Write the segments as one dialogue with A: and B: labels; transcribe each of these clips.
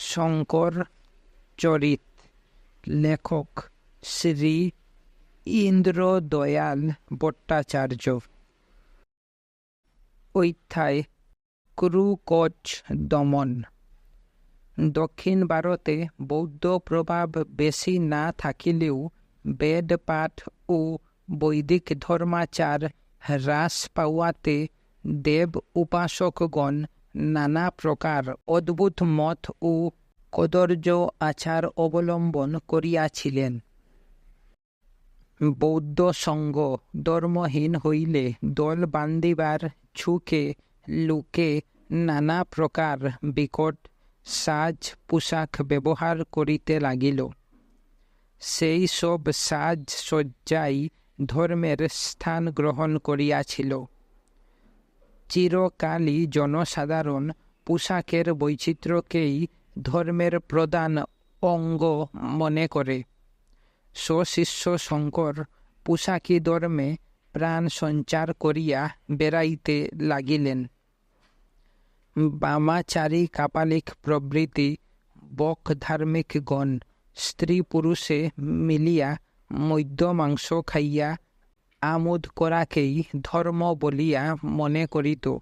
A: শঙ্কর চরিত লেখক শ্রী ইন্দ্র দয়াল ভট্টাচার্য ঐথায় ক্রুকোচ দমন দক্ষিণ ভারতে বৌদ্ধ প্রভাব বেশি না থাকিলেও বেদ পাঠ ও বৈদিক ধর্মাচার হ্রাস পাওয়াতে দেব উপাসকগণ নানা প্রকার অদ্ভুত মত ও কদর্য আচার অবলম্বন করিয়াছিলেন। বৌদ্ধ সঙ্গ ধর্মহীন হইলে দল বান্ধিবার ছুকে লোকে নানা প্রকার বিকট সাজ পোশাক ব্যবহার করিতে লাগিল। সেই সব সাজ সজ্জাই ধর্মের স্থান গ্রহণ করিয়াছিল। চিরকালই জনসাধারণ পোশাকের বৈচিত্র্যকেই ধর্মের প্রধান অঙ্গ মনে করে। স্বশিষ্য শঙ্কর পোশাকি ধর্মে প্রাণ সঞ্চার করিয়া বেড়াইতে লাগিলেন। বামাচারী কাপালিক প্রভৃতি বক ধার্মিকগণ স্ত্রী পুরুষে মিলিয়া মধ্য মাংস খাইয়া আমোদ করাকেই ধর্ম বলিয়া মনে করিত।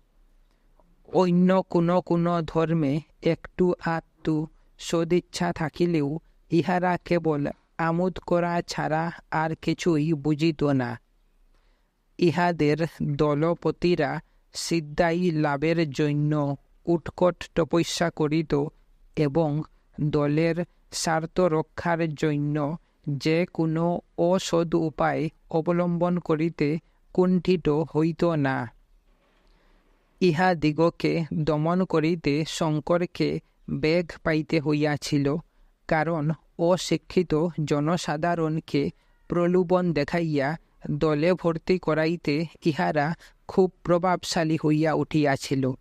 A: অন্য কোনো কোনো ধর্মে একটু আত্মু সদিচ্ছা থাকিলেও ইহারা কেবল আমোদ করা ছাড়া আর কিছুই বুঝিত না। ইহাদের দলপতিরা সিদ্ধাই লাভের জন্য উৎকট তপস্যা করিত এবং দলের স্বার্থ রক্ষার জন্য যে কোনো অসদ উপায় অবলম্বন করিতে কুণ্ঠিত হইত না। ইহাদিগকে দমন করিতে শঙ্করকে বেগ পাইতে হইয়াছিল, কারণ অশিক্ষিত জনসাধারণকে প্রলোভন দেখাইয়া দলে ভর্তি করাইতে ইহারা খুব প্রভাবশালী হইয়া উঠিয়াছিল।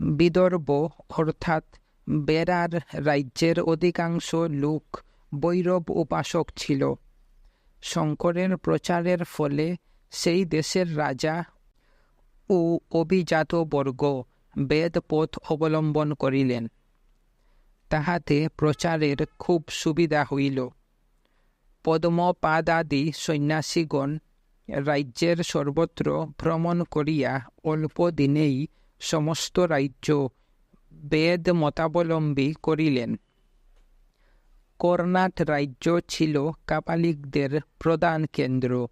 A: বিদর্ভ অর্থাৎ বেড়ার রাজ্যের অধিকাংশ লোক বৈরব উপাসক ছিল। শঙ্করের প্রচারের ফলে সেই দেশের রাজা ও অভিজাত বর্গ বেদ পথ অবলম্বন করিলেন। তাহাতে প্রচারের খুব সুবিধা হইল। পদ্মপাদাদি সন্ন্যাসীগণ রাজ্যের সর্বত্র ভ্রমণ করিয়া অল্প দিনেই সমস্ত রাজ্য বেদ মতাবলম্বী করিলেন। কর্ণাট রাজ্য ছিল কাপালিকদের প্রধান কেন্দ্র।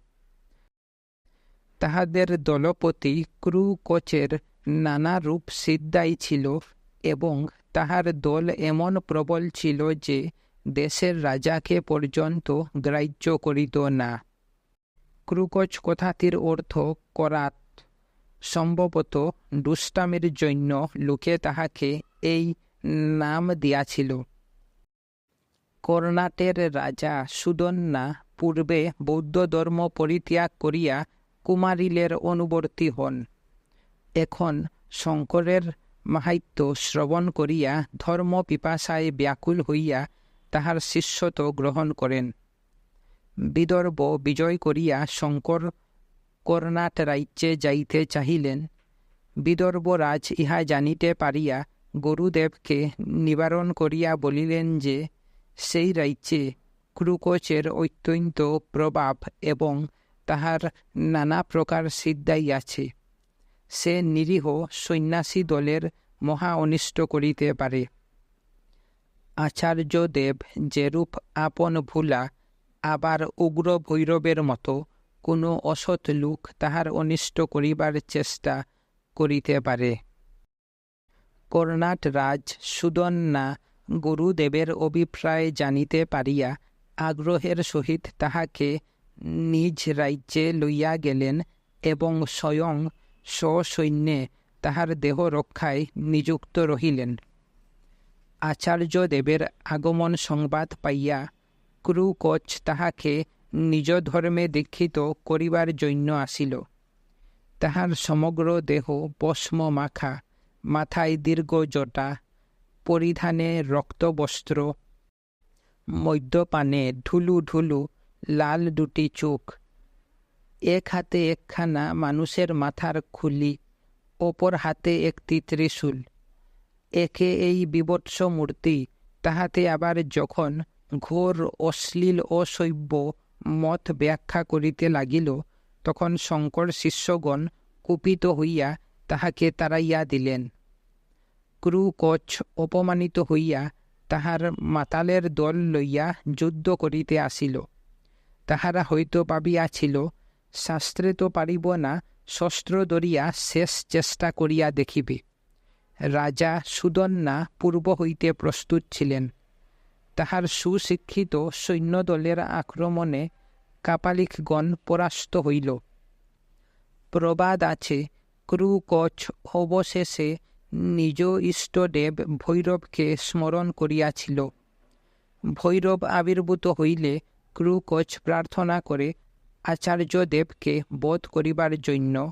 A: তাহাদের দলপতি ক্রুকোচের নানা রূপ সিদ্ধাই ছিল এবং তাহার দল এমন প্রবল ছিল যে দেশের রাজাকে পর্যন্ত গ্রাহ্য করিত না। ক্রুকোচ কথাটির অর্থ করাত। সম্ভবত দুষ্টামির জন্য লোকে তাহাকে এই নাম দিয়াছিল। কর্ণাটের রাজা সুদন্যা পূর্বে বৌদ্ধ ধর্ম পরিত্যাগ করিয়া কুমারিলের অনুবর্তী হন। এখন শঙ্করের মাহাত্য শ্রবণ করিয়া ধর্ম পিপাসায় ব্যাকুল হইয়া তাহার শিষ্যত গ্রহণ করেন। বিদর্ভ বিজয় করিয়া শঙ্কর কর্ণাট রাজ্যে যাইতে চাহিলেন। বিদর্ভরাজ ইহা জানিতে পারিয়া গুরুদেবকে নিবারণ করিয়া বলিলেন যে সেই রাজ্যে ক্রুকোচের অত্যন্ত প্রভাব এবং তাহার নানা প্রকার সিদ্ধাই আছে সে নিরীহ সন্ন্যাসী দলের মহা অনিষ্ট করিতে পারে আচার্যদেব যেরূপ আপন ভুলা আবার উগ্র ভৈরবের মতো কোনো অসৎ লোক তাহার অনিষ্ট করিবার চেষ্টা করিতে পারে কর্ণাট রাজ সুদন্না গুরুদেবের অভিপ্রায় জানিতে পারিয়া আগ্রহের সহিত তাহাকে নিজ রাজ্যে লইয়া গেলেন এবং স্বয়ং সসৈন্যে তাহার দেহ রক্ষায় নিযুক্ত রহিলেন। আচার্যদেবের আগমন সংবাদ পাইয়া ক্রুকোচ তাহাকে নিজ ধর্মে দীক্ষিত করিবার জন্য আসিল। তাহার সমগ্র দেহ পশ্ম মাখা মাথায় দীর্ঘ জটা পরিধানে রক্তবস্ত্র মদ্যপানে ঢুলু ঢুলু লাল দুটি চোখ, এক হাতে একখানা মানুষের মাথার খুলি, অপর হাতে একটি ত্রিশূল। একে এই বিবৎস মূর্তি, তাহাতে আবার যখন ঘোর, অশ্লীল, অসভ্য মত ব্যাখ্যা করিতে লাগিল, তখন শঙ্কর শিষ্যগণ কুপিত হইয়া তাহাকে তাড়াইয়া দিলেন। ক্রু কচ্ছ অপমানিত হইয়া তাহার মাতালের দল লইয়া যুদ্ধ করিতে আসিল। তাহারা হয়তো পাবিয়াছিল শাস্ত্রে তো পারিব না, শস্ত্র দরিয়া শেষ চেষ্টা করিয়া দেখিবে। রাজা সুদন্না পূর্ব হইতে প্রস্তুত ছিলেন। তাহার সুশিক্ষিত সৈন্যদলের আক্রমণে কাপালিকগণ পরাস্ত হইল। প্রবাদ আছে, ক্রু কচ অবশেষে নিজ ইষ্টদেব ভৈরবকে স্মরণ করিয়াছিল। ভৈরব আবির্ভূত হইলে ক্রুকচ প্রার্থনা করে আচার্যদেবকে বোধ করিবার জন্য।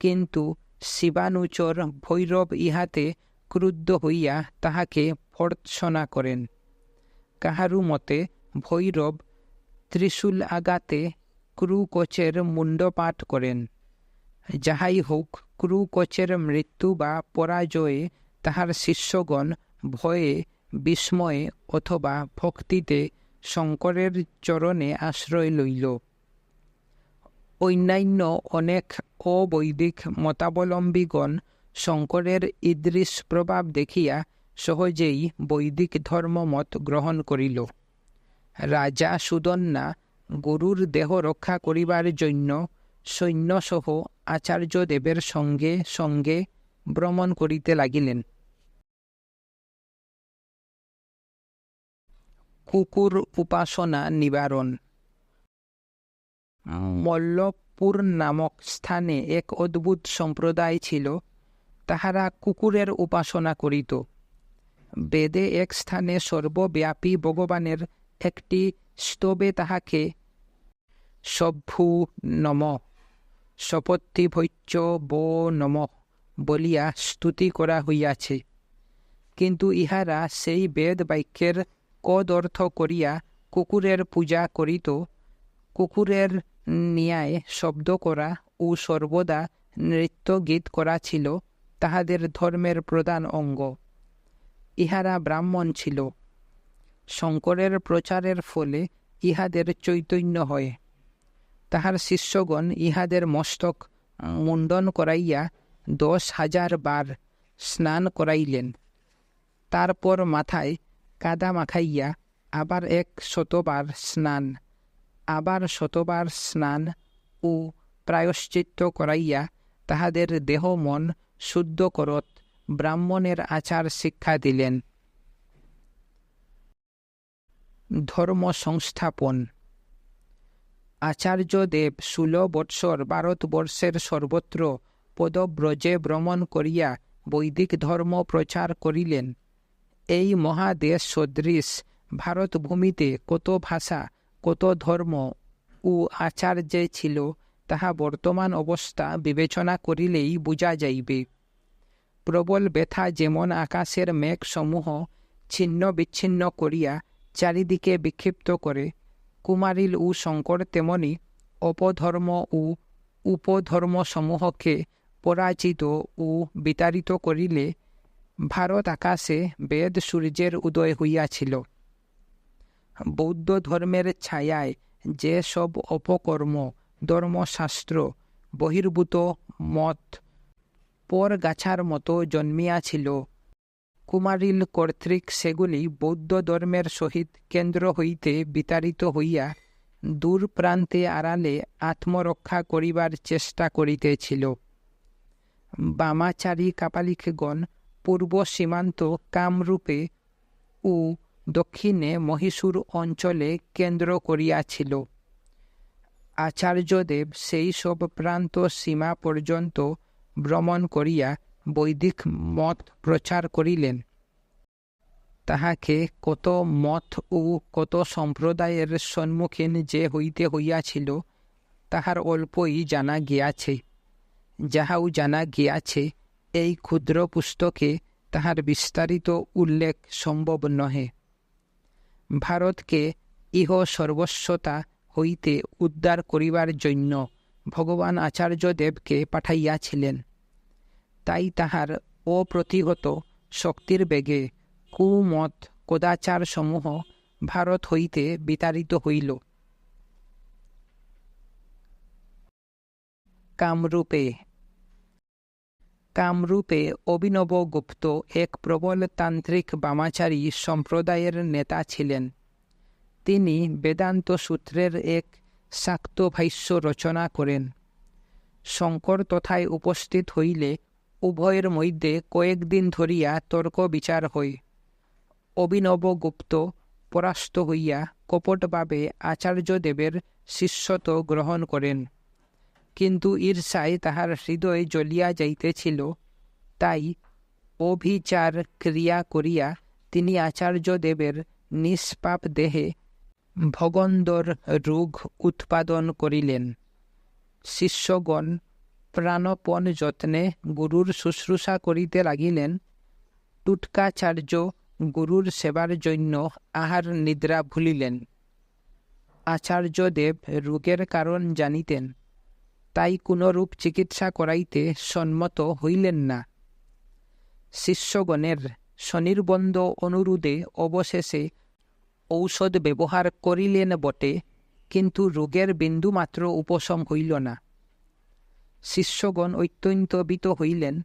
A: কিন্তু শিবানুচর ভৈরব ইহাতে ক্রুদ্ধ হইয়া তাহাকে ভর্ৎসনা করেন। কাহারু মতে ভৈরব ত্রিশূল আগাতে ক্রুকচের মুন্ডপাঠ করেন। যাহাই হোক ক্রুকচের মৃত্যু বা পরাজয়ে তাহার শিষ্যগণ ভয়ে, বিস্ময়ে অথবা ভক্তিতে শঙ্করের চরণে আশ্রয় লইল। অন্যান্য অনেক অবৈদিক মতাবলম্বীগণ শঙ্করের ইদৃশ প্রভাব দেখিয়া সহজেই বৈদিক ধর্মমত গ্রহণ করিল। রাজা সুদন্না গরুর দেহ রক্ষা করিবার জন্য সৈন্যসহ আচার্যদেবের সঙ্গে সঙ্গে ভ্রমণ করিতে লাগিলেন। কুকুর উপাসনা নিবারণ। মল্লপুর নামক স্থানে এক অদ্ভুত সম্প্রদায় ছিল তাহারা কুকুরের উপাসনা করিত। বেদে এক স্থানে সর্বব্যাপী ভগবানের একটি স্তবে তাহাকে সভ্যু নম ভৈচ্য বো নম বলিয়া স্তুতি করা হইয়াছে। কিন্তু ইহারা সেই বেদ বাক্যের কদর্থ করিয়া কুকুরের পূজা করিত। কুকুরের ন্যায় শব্দ করা ও সর্বদা নৃত্য গীত করা ছিল তাহাদের ধর্মের প্রধান অঙ্গ। ইহারা ব্রাহ্মণ ছিল। শঙ্করের প্রচারের ফলে ইহাদের চৈতন্য হয়। তাহার শিষ্যগণ ইহাদের মস্তক মুন্ডন করাইয়া দশ হাজার বার স্নান করাইলেন। তারপর মাথায় কাদা মাখাইয়া আবার এক শতবার স্নান, আবার শতবার স্নান ও প্রায়শ্চিত্ত করাইয়া তাহাদের দেহ মন শুদ্ধ করত, ব্রাহ্মণের আচার শিক্ষা দিলেন। ধর্ম সংস্থাপন আচার্যদেব ষোল বৎসর ভারতবর্ষের সর্বত্র পদব্রজে ভ্রমণ করিয়া বৈদিক ধর্ম প্রচার করিলেন। এই মহাদেশ সদৃশ ভারতভূমিতে কত ভাষা, কত ধর্ম ও আচার যে ছিল, তাহা বর্তমান অবস্থা বিবেচনা করিলেই বোঝা যাইবে। প্রবল ব্যথা যেমন আকাশের মেঘসমূহ ছিন্ন বিচ্ছিন্ন করিয়া চারিদিকে বিক্ষিপ্ত করে কুমারিল ও শঙ্কর তেমনি অপধর্ম ও উপধর্মসমূহকে পরাজিত ও বিতাড়িত করিলে ভারত আকাশে বেদ সূর্যের উদয় হইয়াছিল। বৌদ্ধ ধর্মের ছায়ায় যে সব অপকর্ম, ধর্মশাস্ত্র, বহির্ভূত মত পর গাছার মতো জন্মিয়াছিল কুমারিল কর্তৃক সেগুলি বৌদ্ধ ধর্মের সহিত কেন্দ্র হইতে বিতাড়িত হইয়া দূর প্রান্তে আড়ালে আত্মরক্ষা করিবার চেষ্টা করিতেছিল। বামাচারী কাপালিকগণ পূর্ব সীমান্ত কামরূপে ও দক্ষিণে মহীশূর অঞ্চলে কেন্দ্র করিয়াছিল। আচার্যদেব সেই সব প্রান্ত সীমা পর্যন্ত ভ্রমণ করিয়া বৈদিক মত প্রচার করিলেন। তাহাকে কত মত ও কত সম্প্রদায়ের সম্মুখীন যে হইতে হইয়াছিল, তাহার অল্পই জানা গিয়াছে। যাহাও জানা গিয়াছে, এই ক্ষুদ্র পুস্তকে তাহার বিস্তারিত উল্লেখ সম্ভব নহে। ভারতকে ইহ সর্বস্বতা হইতে উদ্ধার করিবার জন্য ভগবান আচার্যদেবকে পাঠাইয়াছিলেন। তাই তাহার অপ্রতিহত শক্তির বেগে কুমত কদাচার সমূহ ভারত হইতে বিতাড়িত হইল। কামরূপে কামরূপে অভিনব গুপ্ত এক প্রবল তান্ত্রিক বামাচারী সম্প্রদায়ের নেতা ছিলেন। তিনি বেদান্ত সূত্রের এক শাক্ত ভাষ্য রচনা করেন। শঙ্কর তথায় উপস্থিত হইলে উভয়ের মধ্যে কয়েকদিন ধরিয়া তর্ক বিচার হয়। অভিনব গুপ্ত পরাস্ত হইয়া কপটভাবে আচার্যদেবের শিষ্যত্ব গ্রহণ করেন। কিন্তু ঈর্ষায় তাহার হৃদয় জ্বলিয়া যাইতেছিল। তাই অভিচার ক্রিয়া করিয়া তিনি আচার্যদেবের নিষ্পাপ দেহে ভগন্দর রোগ উৎপাদন করিলেন। শিষ্যগণ প্রাণপণ যত্নে গুরুর শুশ্রূষা করিতে লাগিলেন। টুটকাচার্য গুরুর সেবার জন্য আহার নিদ্রা ভুলিলেন। আচার্যদেব রোগের কারণ জানিতেন, তাই কোনরূপ চিকিৎসা করাইতে সম্মত হইলেন না। শিষ্যগণের স্বনির্বন্ধ অনুরোধে অবশেষে ঔষধ ব্যবহার করিলেন বটে, কিন্তু রোগের বিন্দুমাত্র উপশম হইল না। শিষ্যগণ অত্যন্ত বিত হইলেন।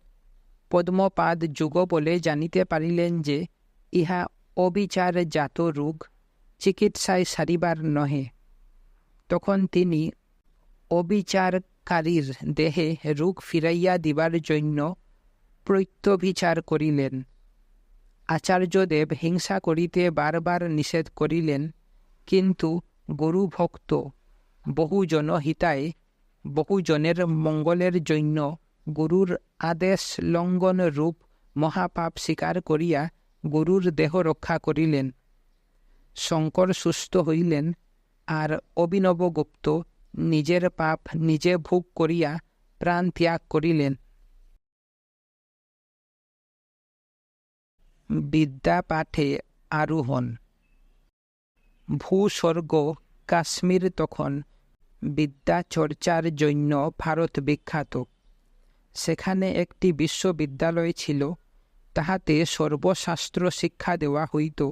A: পদ্মপাদ যুগ বলে জানিতে পারিলেন যে, ইহা অবিচার জাত রোগ, চিকিৎসায় সারিবার নহে। তখন তিনি অবিচারকারীর দেহে রোগ ফিরাইয়া দিবার জন্য প্রত্যভিচার করিলেন। আচার্যদেব হিংসা করিতে বারবার নিষেধ করিলেন, কিন্তু গুরুভক্ত বহুজন হিতায় বহুজনের মঙ্গলের জন্য গুরুর আদেশ লঙ্ঘন রূপ মহাপাপ স্বীকার করিয়া গুরুর দেহ রক্ষা করিলেন। শঙ্কর সুস্থ হইলেন আর অভিনবগুপ্ত নিজের পাপ নিজে ভোগ করিয়া প্রাণ ত্যাগ করিলেন। বিদ্যা পাঠে আরোহণ ভূস্বর্গ কাশ্মীর তখন বিদ্যা চর্চার জন্য ভারত বিখ্যাত। সেখানে একটি বিশ্ববিদ্যালয় ছিল, তাহাতে সর্বশাস্ত্র শিক্ষা দেওয়া হইত,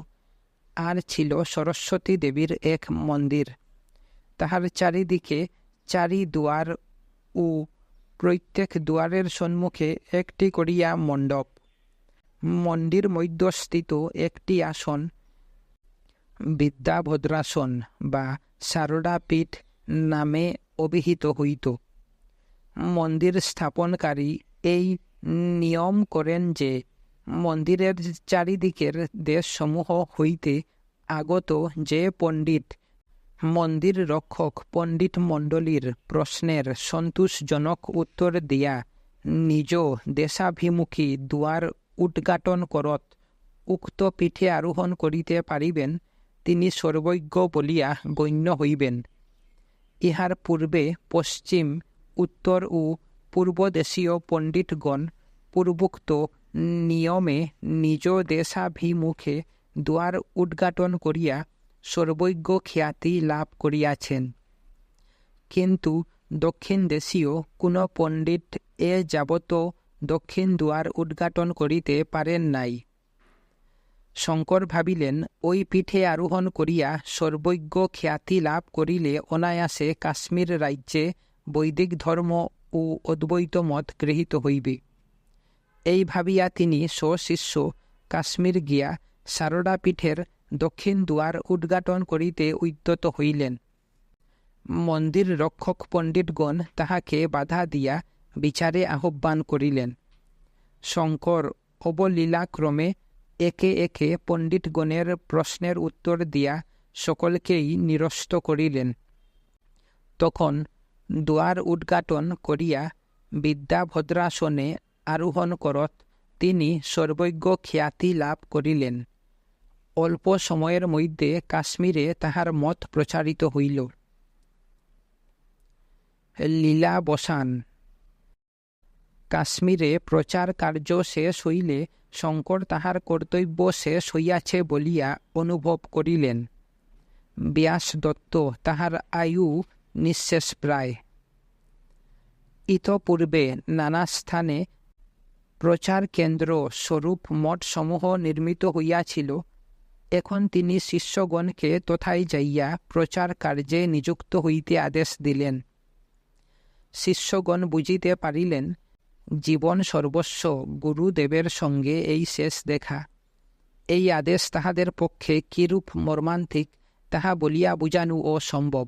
A: আর ছিল সরস্বতী দেবীর এক মন্দির। তাহার চারিদিকে চারি দুয়ার ও প্রত্যেক দুয়ারের সম্মুখে একটি করিয়া মণ্ডপ। মন্দির মধ্যস্থিত একটি আসন, বিদ্যাভদ্রাসন বা সারদাপীঠ নামে অভিহিত হইত। মন্দির স্থাপনকারী এই নিয়ম করেন যে, মন্দিরের চারিদিকের দেশসমূহ হইতে আগত যে পণ্ডিত, মন্দির রক্ষক পণ্ডিত মণ্ডলীর প্রশ্নের সন্তোষজনক উত্তর দিয়া নিজ দেশাভিমুখী দুয়ার উদ্ঘাটন করত। উক্ত পিঠে আরোহণ করিতে পারিবেন, তিনি সর্বজ্ঞ বলিয়া গণ্য হইবেন। ইহার পূর্বে পশ্চিম, উত্তর ও পূর্বদেশীয় পণ্ডিতগণ পূর্বোক্ত নিয়মে নিজ দেশাভিমুখে দ্বার উদ্ঘাটন করিয়া সর্বজ্ঞ খ্যাতি লাভ করিয়াছেন। কিন্তু দক্ষিণ দেশীয় কোনো পণ্ডিত এ যাবত দক্ষিণ দুয়ার উদ্ঘাটন করিতে পারেন নাই। শঙ্কর ভাবিলেন, ওই পিঠে আরোহণ করিয়া সর্বজ্ঞ খ্যাতি লাভ করিলে অনায়াসে কাশ্মীর রাজ্যে বৈদিক ধর্ম ও অদ্বৈত মত গৃহীত হইবে। এই ভাবিয়া তিনি স্বশিষ্য কাশ্মীর গিয়া সারদা পীঠের দক্ষিণ দুয়ার উদ্ঘাটন করিতে উদ্যত হইলেন। মন্দির রক্ষক পণ্ডিতগণ তাহাকে বাধা দিয়া বিচারে আহ্বান করিলেন। শঙ্কর অবলীলাক্রমে একে একে পণ্ডিতগণের প্রশ্নের উত্তর দিয়া সকলকেই নিরস্ত করিলেন। তখন দুয়ার উদ্ঘাটন করিয়া বিদ্যাভদ্রাসনে আরোহণ করত তিনি সর্বজ্ঞ খ্যাতি লাভ করিলেন। অল্প সময়ের মধ্যে কাশ্মীরে তাহার মত প্রচারিত হইল। লীলা বসান কাশ্মীরে প্রচার কার্য শেষ হইলে শঙ্কর তাহার কর্তব্য শেষ হইয়াছে বলিয়া অনুভব করিলেন। ব্যাস দত্ত তাহার আয়ু নিঃশেষ প্রায়। ইতপূর্বে নানা স্থানে প্রচার কেন্দ্র স্বরূপ মঠসমূহ নির্মিত হইয়াছিল। এখন তিনি শিষ্যগণকে তথায় যাইয়া প্রচার কার্যে নিযুক্ত হইতে আদেশ দিলেন। শিষ্যগণ বুঝিতে পারিলেন জীবন সর্বস্ব গুরুদেবের সঙ্গে এই শেষ দেখা। এই আদেশ তাহাদের পক্ষে কিরূপ মর্মান্তিক, তাহা বলিয়া বুঝানো অসম্ভব।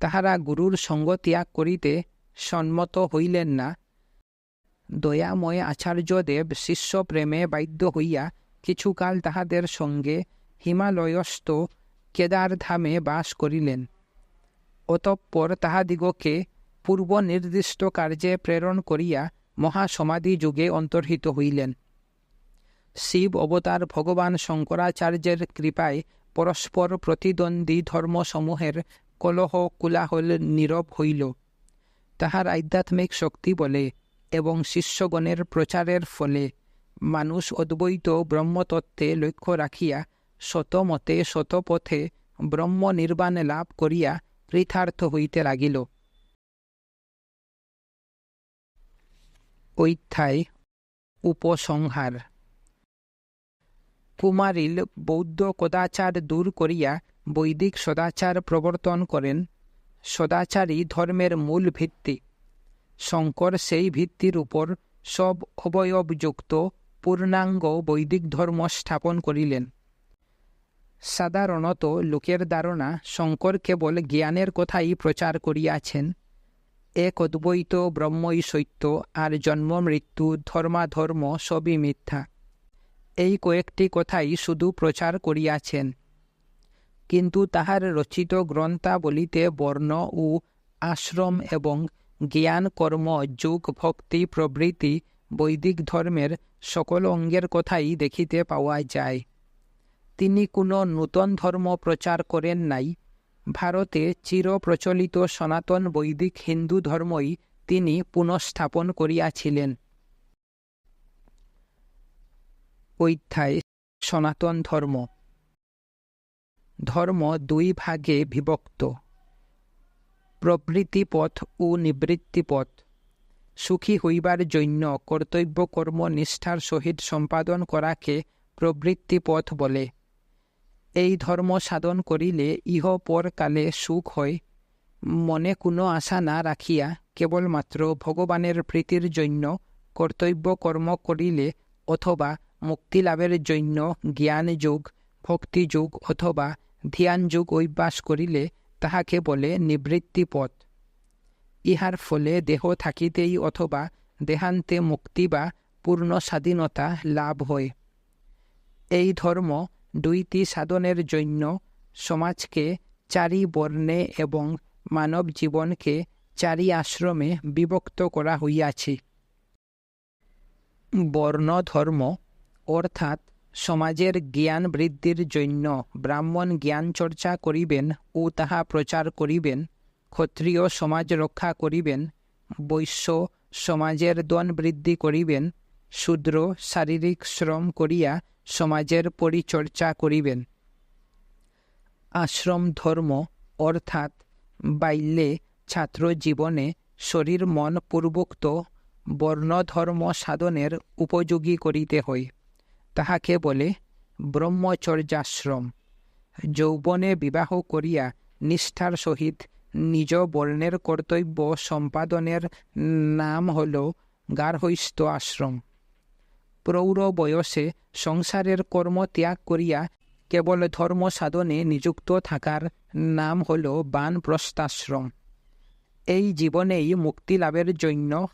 A: তাহারা গুরুর সঙ্গ ত্যাগ করিতে সম্মত হইলেন না। দয়াময় আচার্যদেব শিষ্য প্রেমে বাধ্য হইয়া কিছুকাল তাহাদের সঙ্গে হিমালয়স্থ কেদারধামে বাস করিলেন। অতঃপর তাহাদিগকে পূর্ব নির্দিষ্ট কার্যে প্রেরণ করিয়া মহাসমাধি যুগে অন্তর্হিত হইলেন। শিব অবতার ভগবান শঙ্করাচার্যের কৃপায় পরস্পর প্রতিদ্বন্দ্বী ধর্মসমূহের কলহ কোলাহল নীরব হইল। তাহার আধ্যাত্মিক শক্তি বলে এবং শিষ্যগণের প্রচারের ফলে মানুষ অদ্বৈত ব্রহ্মতত্ত্বে লক্ষ্য রাখিয়া শতমতে শতপথে ব্রহ্ম নির্বাণ লাভ করিয়া কৃতার্থ হইতে লাগিল। ঐথায় উপসংহার। কুমারিল বৌদ্ধ কদাচার দূর করিয়া বৈদিক সদাচার প্রবর্তন করেন। সদাচারই ধর্মের মূল ভিত্তি। শঙ্কর সেই ভিত্তির উপর সব অবয়বযুক্ত পূর্ণাঙ্গ বৈদিক ধর্ম স্থাপন করিলেন। সাধারণত লোকের ধারণা শঙ্কর কেবল জ্ঞানের কথাই প্রচার করিয়াছেন। এক অদ্বৈত ব্রহ্মই সত্য, আর জন্ম, মৃত্যু, ধর্মাধর্ম সবই মিথ্যা। এই কয়েকটি কথাই শুধু প্রচার করিয়াছেন। কিন্তু তাহার রচিত গ্রন্থাবলিতে বর্ণ ও আশ্রম এবং জ্ঞান, কর্ম, যুগ, ভক্তি, প্রভৃতি বৈদিক ধর্মের সকল অঙ্গের কথাই দেখিতে পাওয়া যায়। তিনি কোনো নূতন ধর্ম প্রচার করেন নাই ভারতে চিরপ্রচলিত সনাতন বৈদিক হিন্দু ধর্মই তিনি পুনঃস্থাপন করিয়াছিলেন। অধ্যায় সনাতন ধর্ম। ধর্ম দুই ভাগে বিভক্ত। প্রবৃত্তিপথ ও নিবৃত্তিপথ। সুখী হইবার জন্য কর্তব্য কর্ম নিষ্ঠার সহিত সম্পাদন করাকে প্রবৃত্তিপথ বলে। এই ধর্ম সাধন করিলে ইহ পরকালে সুখ হয়। মনে কোনো আশা না রাখিয়া কেবলমাত্র ভগবানের প্রীতির জন্য কর্তব্য কর্ম করিলে অথবা মুক্তিলাভের জন্য জ্ঞান যুগ ভক্তিযুগ অথবা ধ্যান যুগ অভ্যাস করিলে তাহাকে বলে নিবৃত্তি পথ। ইহার ফলে দেহ থাকিতেই অথবা দেহান্তে মুক্তি বা পূর্ণ স্বাধীনতা লাভ হয়। এই ধর্ম দুইটি সাধনের জন্য সমাজকে চারি বর্ণে এবং মানব জীবনকে চারি আশ্রমে বিভক্ত করা হইয়াছে। বর্ণ ধর্ম অর্থাৎ সমাজের জ্ঞান বৃদ্ধির জন্য ব্রাহ্মণ জ্ঞান চর্চা করিবেন ও তাহা প্রচার করিবেন, ক্ষত্রিয় সমাজ রক্ষা করিবেন, বৈশ্য সমাজের দন বৃদ্ধি করিবেন, শূদ্র শারীরিক শ্রম করিয়া সমাজের পরিচর্যা করিবেন। আশ্রম ধর্ম, অর্থাৎ বাল্যে ছাত্র জীবনে শরীর মন পূর্বোক্ত বর্ণধর্ম সাধনের উপযোগী করিতে হয় তাহাকে বলে ব্রহ্মচর্যাশ্রম। যৌবনে বিবাহ করিয়া নিষ্ঠার সহিত নিজ বর্ণের কর্তব্য সম্পাদনের নাম হল গার্হস্থ আশ্রম। প্রৌঢ় বয়সে সংসারের কর্ম ত্যাগ করিয়া কেবল ধর্ম সাধনে নিযুক্ত থাকার নাম হল বানপ্রস্থাশ্রম। এই জীবনেই মুক্তি লাভের জন্য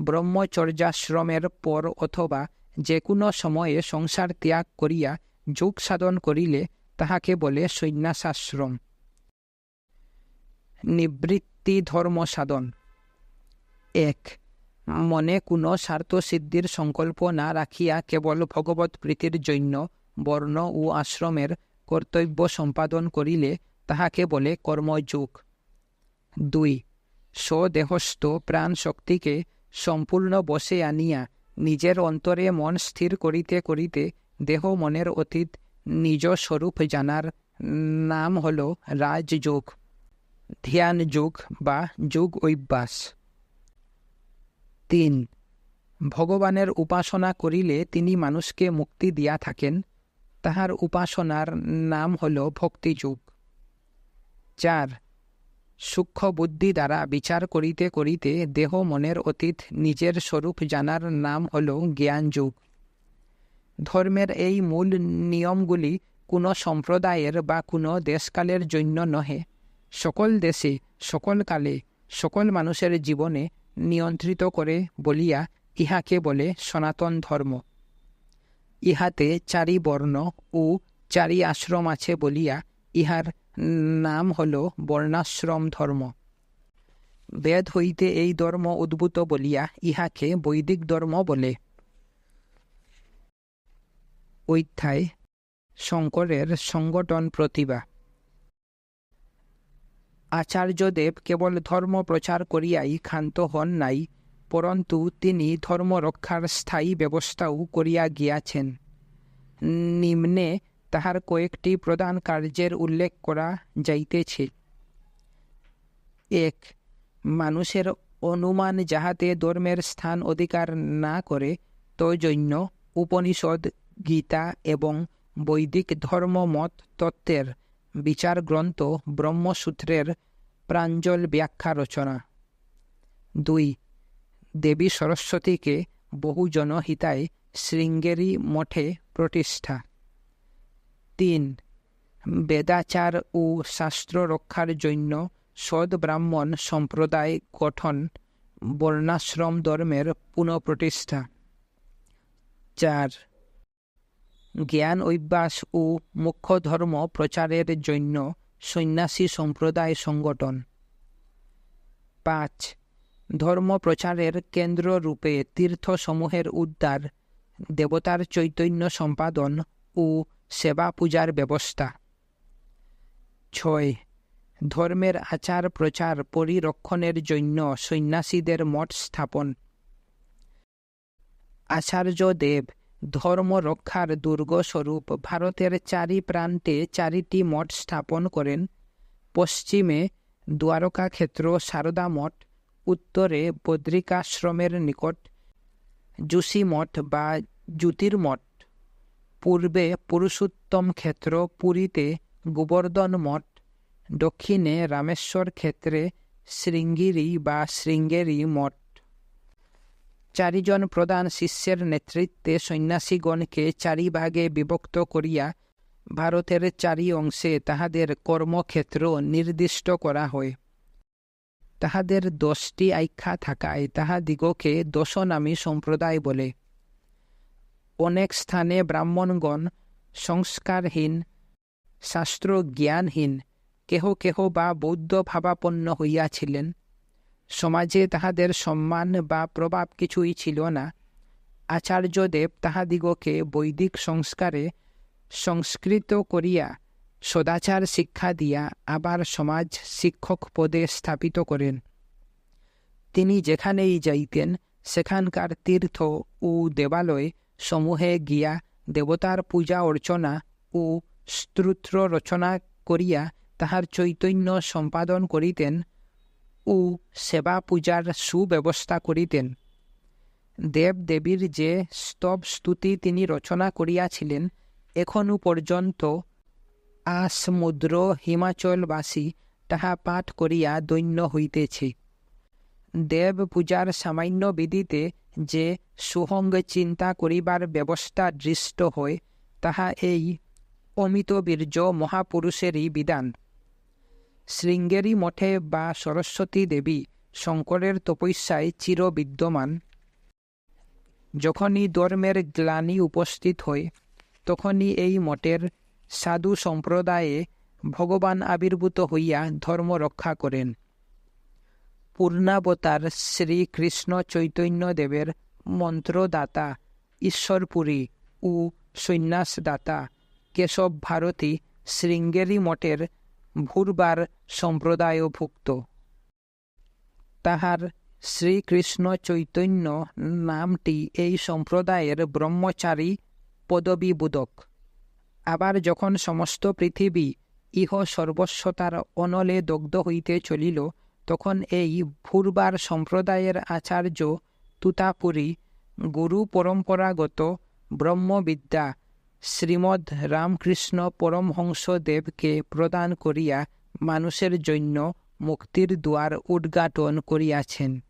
A: ব্রহ্মচর্যাশ্রমের পর অথবা যে কোনো সময়ে সংসার ত্যাগ করিয়া যোগ সাধন করিলে তাহাকে বলে সন্ন্যাসাশ্রম। নিবৃত্তি ধর্ম সাধন। এক মনে কোনো স্বার্থসিদ্ধির সংকল্প না রাখিয়া কেবল ভগবত প্রীতির জন্য বর্ণ ও আশ্রমের কর্তব্য সম্পাদন করিলে তাহাকে বলে কর্মযোগ। দুই, স্বদেহস্থ প্রাণ শক্তিকে সম্পূর্ণ বসে আনিয়া নিজের অন্তরে মন স্থির করিতে করিতে দেহ মনের অতীত নিজ স্বরূপ জানার নাম হল রাজযোগ ধ্যান যোগ বা যোগ অভ্যাস। তিন। ভগবানের উপাসনা করিলে তিনি মানুষকে মুক্তি দিয়া থাকেন। তাহার উপাসনার নাম হল ভক্তিযুগ। চার। সূক্ষ্ম বুদ্ধি দ্বারা বিচার করিতে করিতে দেহ মনের অতীত নিজের স্বরূপ জানার নাম হল জ্ঞানযুগ। ধর্মের এই মূল নিয়মগুলি কোনো সম্প্রদায়ের বা কোনো দেশকালের জন্য নহে। সকল দেশে, সকল কালে, সকল মানুষের জীবনে নিয়ন্ত্রিত করে বলিয়া ইহাকে বলে সনাতন ধর্ম। ইহাতে চারি বর্ণ ও চারি আশ্রম আছে বলিয়া ইহার নাম হল বর্ণাশ্রম ধর্ম। বেদ হইতে এই ধর্ম উদ্ভূত বলিয়া ইহাকে বৈদিক ধর্ম বলে। অধ্যায় শঙ্করের সংগঠন প্রতিভা। আচার্যদেব কেবল ধর্ম প্রচার করিয়াই ক্ষান্ত হন নাই, পরন্তু তিনি ধর্ম রক্ষার স্থায়ী ব্যবস্থাও করিয়া গিয়াছেন। নিম্নে তাহার কয়েকটি প্রধান কার্যের উল্লেখ করা যাইতেছে। এক, মানুষের অনুমান যাহাতে ধর্মের স্থান অধিকার না করে, তৈজন্য উপনিষদ, গীতা এবং বৈদিক ধর্মমত তত্ত্বের বিচার গ্রন্থ ব্রহ্মসূত্রের প্রাঞ্জল ব্যাখ্যা রচনা। দুই, দেবী সরস্বতীকে বহু জনহিতায় শৃঙ্গেরি মঠে প্রতিষ্ঠা। তিন, বেদাচার ও শাস্ত্র রক্ষার জন্য সদ ব্রাহ্মণ সম্প্রদায় গঠন বর্ণাশ্রম ধর্মের পুনঃপ্রতিষ্ঠা। চার জ্ঞান, অভ্যাস ও মুখ্য ধর্ম প্রচারের জন্য সন্ন্যাসী সম্প্রদায় সংগঠন। পাঁচ, ধর্ম প্রচারের কেন্দ্র রূপে তীর্থসমূহের উদ্ধার, দেবতার চৈতন্য সম্পাদন ও সেবা পূজার ব্যবস্থা। ছয়, ধর্মের আচার প্রচার পরিরক্ষণের জন্য সন্ন্যাসীদের মঠ স্থাপন। আচার্য দেব ধর্ম রক্ষার দুর্গস্বরূপ ভারতের চারি প্রান্তে চারিটি মঠ স্থাপন করেন। পশ্চিমে দ্বারকা ক্ষেত্র, সারদা মঠ, উত্তরে বদ্রিকাশ্রমের নিকট জুসি মঠ বা জ্যোতির্মঠ পূর্বে পুরুষোত্তম ক্ষেত্র, পুরীতে গোবর্ধন মঠ, দক্ষিণে রামেশ্বর ক্ষেত্রে শৃঙ্গিরি বা শৃঙ্গেরি মঠ। চারিজন প্রধান শিষ্যের নেতৃত্বে সন্ন্যাসীগণকে চারি ভাগে বিভক্ত করিয়া ভারতের চারি অংশে তাহাদের কর্মক্ষেত্র নির্দিষ্ট করা হয়। তাহাদের দশটি আখ্যা থাকায় তাহাদিগকে দশনামী সম্প্রদায় বলে। অনেক স্থানে ব্রাহ্মণগণ সংস্কারহীন শাস্ত্র জ্ঞানহীন কেহ কেহ বা বৌদ্ধ ভাবাপন্ন হইয়াছিলেন। সমাজে তাহাদের সম্মান বা প্রভাব কিছুই ছিল না। আচার্যদেব তাহাদিগকে বৈদিক সংস্কারে সংস্কৃত করিয়া সদাচার শিক্ষা দিয়া আবার সমাজ শিক্ষক পদে স্থাপিত করেন। তিনি যেখানেই যাইতেন, সেখানকার তীর্থ ও দেবালয় সমূহে গিয়া দেবতার পূজা অর্চনা ও স্তোত্র রচনা করিয়া তাহার চৈতন্য সম্পাদন করিতেন। ও সেবা পূজার সুব্যবস্থা করিতেন। দেব দেবীর যে স্তব স্তুতি তিনি রচনা করিয়াছিলেন, এখনও পর্যন্ত আসমুদ্র হিমাচলবাসী তাহা পাঠ করিয়া দৈন্য হইতেছে। দেব পূজার সামান্য বিধিতে যে সুহঙ্গ চিন্তা করিবার ব্যবস্থা দৃষ্ট হয়, তাহা এই অমিত বীর্য মহাপুরুষেরই বিধান। শৃঙ্গেরি মঠে বা সরস্বতী দেবী শঙ্করের তপস্যায় চির বিদ্যমান। যখনই ধর্মের গ্লানি উপস্থিত হয়, তখনই এই মঠের সাধু সম্প্রদায়ে ভগবান আবির্ভূত হইয়া ধর্ম রক্ষা করেন। পূর্ণাবতার শ্রীকৃষ্ণ চৈতন্যদেবের মন্ত্রদাতা ঈশ্বরপুরী ও সন্ন্যাসদাতা কেশব ভারতী শৃঙ্গেরি মঠের ভূরবার সম্প্রদায়ভুক্ত। তাহার শ্রীকৃষ্ণ চৈতন্য নামটি এই সম্প্রদায়ের ব্রহ্মচারী পদবীবোধক। আবার যখন সমস্ত পৃথিবী ইহ সর্বস্বতার অনলে দগ্ধ হইতে চলিল, তখন এই ভূরবার সম্প্রদায়ের আচার্য তুতাপুরী গুরু পরম্পরাগত ব্রহ্মবিদ্যা শ্রীমৎ রামকৃষ্ণ পরমহংসদেবকে প্রদান করিয়া মানুষের জন্য মুক্তির দুয়ার উদ্ঘাটন করিয়াছেন।